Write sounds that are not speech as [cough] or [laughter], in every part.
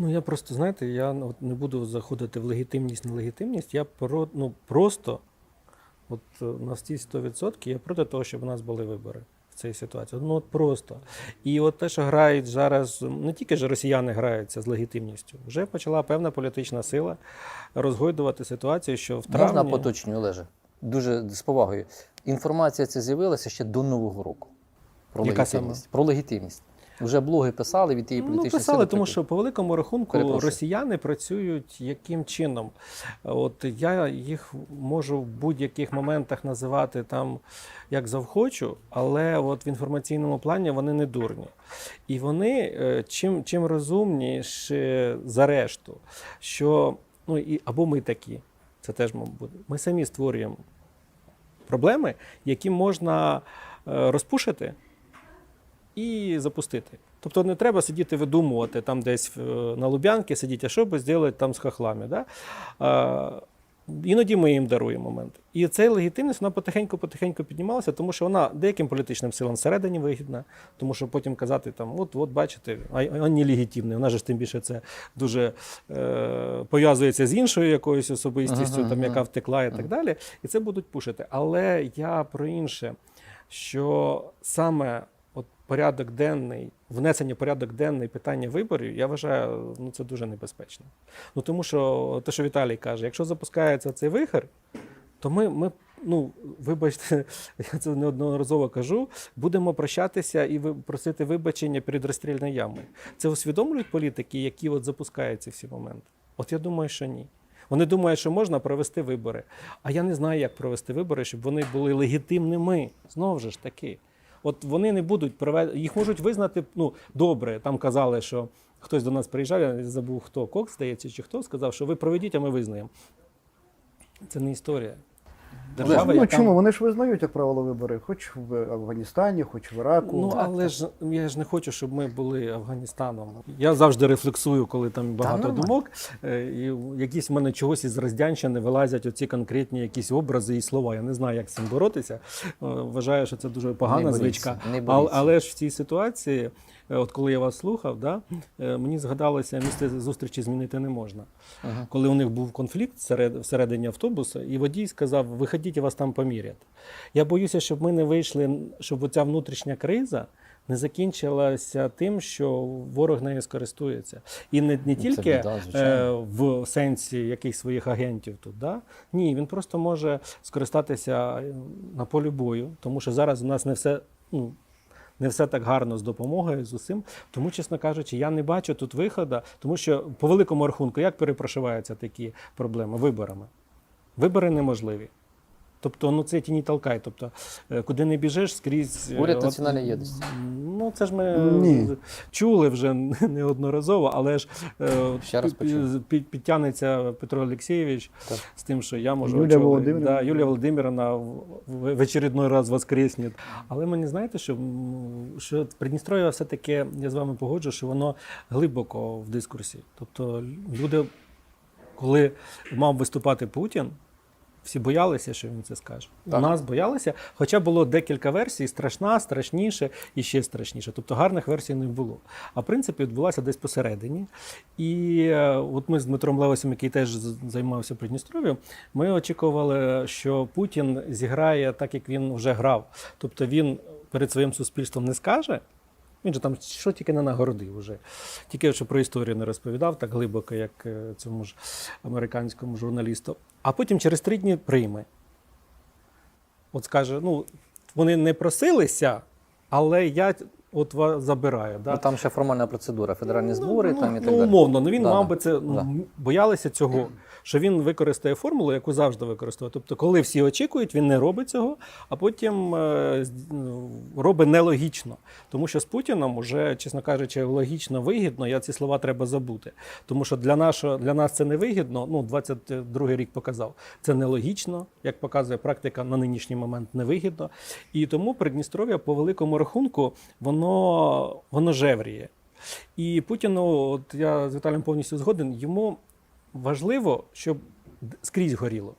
Ну я просто знаєте, я ну, от не буду заходити в легітимність, нелегітимність. Я про ну просто, от е, на всі 100% я проти того, щоб у нас були вибори в цій ситуації. Ну от просто. І от те, що грають зараз, не тільки ж росіяни граються з легітимністю, вже почала певна політична сила розгойдувати ситуацію, що в травні... Можна поточню, Олеже? Дуже з повагою. Інформація ця з'явилася ще до Нового року. Про Яка легітимність. Про легітимність. Вже блоги писали від тієї Ну, політичної писали, сили. тому що по великому рахунку Перепрошую. росіяни працюють яким чином? От я їх можу в будь-яких моментах називати там як завхочу, але от в інформаційному плані вони не дурні. І вони е, чим, чим розумніші за решту, що ну і або ми такі, це теж мабуть, ми самі створюємо проблеми, які можна е, розпушити і запустити. Тобто не треба сидіти видумувати там десь е, на Лубянці, сидіти, а що би зробити там з хахлами. Да? А, іноді ми їм даруємо момент. І ця легітимність вона потихеньку-потихеньку піднімалася, тому що вона деяким політичним силам всередині вигідна, тому що потім казати, там, от, от бачите, а він нелегітимний. Вона ж тим більше це дуже е, пов'язується з іншою якоюсь особистістю, Ага, там, ага. яка втекла і так далі. І це будуть пушити. Але я про інше, що саме порядок денний, внесення порядок денний питання виборів, я вважаю, ну це дуже небезпечно. Ну тому що те, що Віталій каже, якщо запускається цей вихор, то ми, ми ну, вибачте, [laughs] я це неодноразово кажу, будемо прощатися і просити вибачення перед розстрільною ямою. Це усвідомлюють політики, які от запускають ці всі моменти? От я думаю, що ні. Вони думають, що можна провести вибори. А я не знаю, як провести вибори, щоб вони були легітимними. Знову ж таки. От вони не будуть проведені, їх можуть визнати ну, добре. Там казали, що хтось до нас приїжджав, я забув хто, Кокс, здається, чи хто сказав, що ви проведіть, а ми визнаємо. Це не історія. Держава, ну яка- чому? Вони ж визнають, як правило, вибори, хоч в Афганістані, хоч в Іраку. Ну, але ж я ж не хочу, щоб ми були Афганістаном. Я завжди рефлексую, коли там багато нормально. думок. е, І якісь в мене чогось із Роздянщини вилазять оці конкретні якісь образи і слова. Я не знаю, як з цим боротися. Е, Вважаю, що це дуже погана боріться, звичка. не Але, але ж в цій ситуації, е, от коли я вас слухав, да, мені згадалося, місце зустрічі змінити не можна. Ага. Коли у них був конфлікт всеред- всередині автобуса, і водій сказав: виходіть, вас там помірять. Я боюся, щоб ми не вийшли, щоб оця внутрішня криза не закінчилася тим, що ворог нею скористується. І не, не тільки біда, е, в сенсі якихось своїх агентів тут. Да? Ні, він просто може скористатися е, на полі бою, тому що зараз у нас не все. Ну, не все так гарно з допомогою, з усім. Тому, чесно кажучи, я не бачу тут виходу, тому що по великому рахунку, як перепрошиваються такі проблеми? Виборами. Вибори неможливі. Тобто, ну це тіні толкай. Тобто, е, куди не біжиш, скрізь. е, Уряд от, національної єдності. Ну, це ж ми Ні. чули вже неодноразово, але ж е, Ще раз під- підтягнеться Петро Олексійович Так. з тим, що я можу Юлія очолити. Володимирівна. Да, Юлія Володимировна в, очередной раз воскресне. Але мені знаєте, що, що Придністров'я все-таки, я з вами погоджу, що воно глибоко в дискурсі. Тобто люди, коли мав виступати Путін, всі боялися, що він це скаже. У нас боялися, хоча було декілька версій: страшна, страшніше і ще страшніше. Тобто гарних версій не було. А в принципі відбулася десь посередині. І е, от ми з Дмитром Левосем, який теж займався Придністров'ям, ми очікували, що Путін зіграє так, як він вже грав. Тобто він перед своїм суспільством не скаже. Він же там що тільки не нагородив уже. Тільки що про історію не розповідав так глибоко, як е, цьому ж американському журналісту. А потім через три дні прийме. От скаже: ну, вони не просилися, але я от вас забираю. Да? Ну, там ще формальна процедура, федеральні збори ну, там і так ну, далі. умовно, ну він Да, мав би це ну, Да. боялися цього, що він використає формулу, яку завжди використовує. Тобто, коли всі очікують, він не робить цього, а потім е, ну, робить нелогічно. Тому що з Путіном уже, чесно кажучи, логічно вигідно. Я ці слова треба забути. Тому що для нашого для нас це не вигідно. Ну, 22-й рік показав. Це нелогічно, як показує практика на нинішній момент невигідно. І тому Придністров'я по великому рахунку воно, воно воно жевріє. І Путіну, от я з Віталієм повністю згоден, йому важливо, щоб скрізь горіло.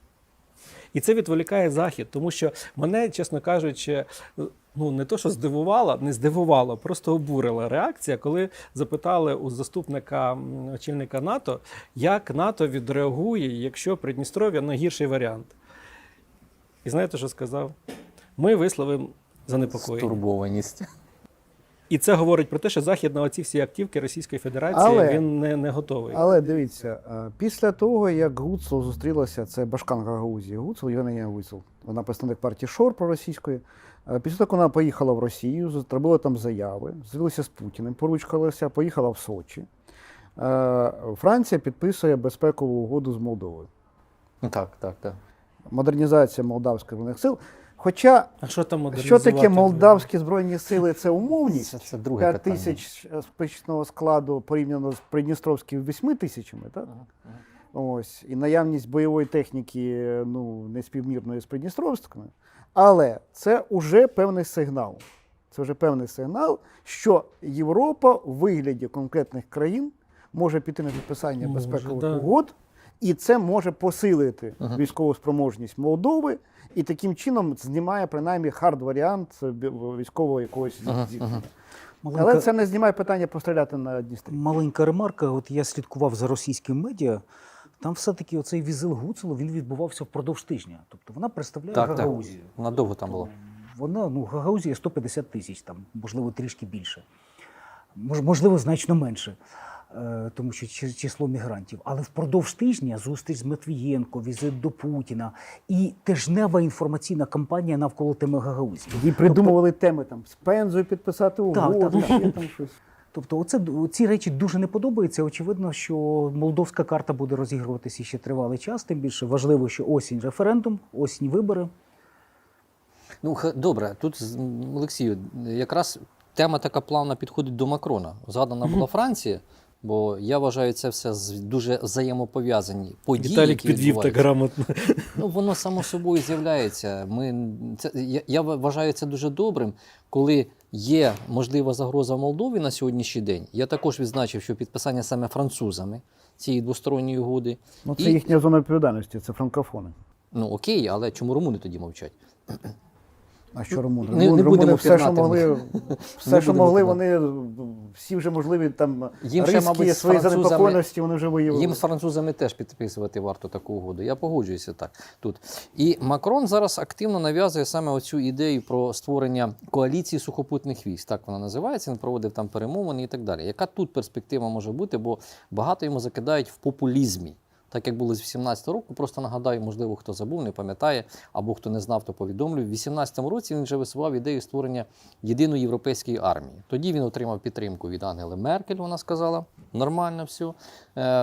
І це відволікає захід, тому що мене, чесно кажучи, ну не то, що здивувала, не здивувала, просто обурила реакція, коли запитали у заступника очільника НАТО, як НАТО відреагує, якщо Придністров'я найгірший варіант. І знаєте, що сказав? Ми висловимо занепокоєння. Стурбованість. І це говорить про те, що Захід на оці всі активки Російської Федерації Але- він не, не готовий. Але дивіться, після того, як Гуцул зустрілася, це Башкан Гагаузії, Гуцул, Євгенія Гуцул, вона представник партії ШОР проросійської. Після того, як вона поїхала в Росію, зробила там заяви, зустрілася з Путіним, поручкалася, поїхала в Сочі. Франція підписує безпекову угоду з Молдовою. Так, так, так. Модернізація молдавських сил. Хоча, А що там що таке молдавські збройні сили, це умовність. Це, це друге 5 питання. тисяч спецного складу порівняно з Придністровським 8 тисячами, так? Ось. І наявність бойової техніки ну, не співмірної з Придністровською. Але це вже певний сигнал. Це вже певний сигнал, що Європа в вигляді конкретних країн може піти на підписання безпекових да. угод, і це може посилити Ага. військову спроможність Молдови, і таким чином знімає принаймні хард варіант е, військового якогось Ага, зіткнення. ага. Але це не знімає питання постріляти на Дністрі. маленька ремарка. От я слідкував за російським медіа. Там все-таки оцей візил Гуцулу він відбувався впродовж тижня. Тобто вона представляє Так, так. Вона довго там була. Вона, ну, Гагаузія 150 тисяч, там, можливо, трішки більше. Мож- Можливо, значно менше, тому що чи- число мігрантів. Але впродовж тижня зустріч з Матвієнко, візит до Путіна і тижнева інформаційна кампанія навколо теми Гагаузії. І придумували теми там з Пензою підписати Так, угоду, так, ще там щось. Тобто, оце ці речі дуже не подобаються. Очевидно, що молдовська карта буде розігруватися ще тривалий час. Тим більше важливо, що осінь референдум, осінь вибори. Ну, х- добре, тут з- Олексію, якраз тема така плавна підходить до Макрона. Згадана була Франція, бо я вважаю, це все з- дуже взаємопов'язані події. Віталік які підвів так грамотно. Ну, воно само собою з'являється. Ми, це, я, я вважаю це дуже добрим, коли є можлива загроза в Молдові на сьогоднішній день. Я також відзначив, що підписання саме французами цієї двосторонньої угоди. Ну, це І- їхня зона відповідальності, це франкофони. Ну окей, але чому румуни тоді мовчать? А що румуни? Не- не Румуни будемо все, що могли, все, Не що могли, вони всі вже можливі там Їм ще, мабуть, свої занепокоєності вони вже виявили. Їм з французами теж підписувати варто таку угоду. Я погоджуюся так тут. І Макрон зараз активно нав'язує саме оцю ідею про створення коаліції сухопутних військ. Так вона називається. Він проводив там перемовини і так далі. Яка тут перспектива може бути? Бо багато йому закидають в популізмі. Так як було з 18 року, просто нагадаю, можливо, хто забув, не пам'ятає, або хто не знав, то повідомлю. В 18 році він вже висував ідею створення єдиної європейської армії. Тоді він отримав підтримку від Ангели Меркель. Вона сказала нормально все.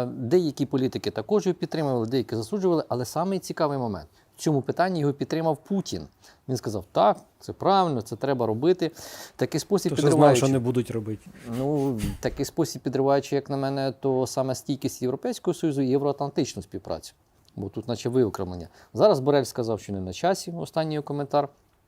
Деякі політики також його підтримували, деякі засуджували. Але самий цікавий момент в цьому питанні його підтримав Путін. Він сказав: так, це правильно, це треба робити. Такий спосіб підриває, підриваючи. що не будуть робити. Ну, такий спосіб підриваючи, як на мене, то саме стійкість Європейського Союзу і євроатлантичну співпрацю. Бо тут, наче виокремлення. Зараз Борель сказав, що не на часі. Останній коментар.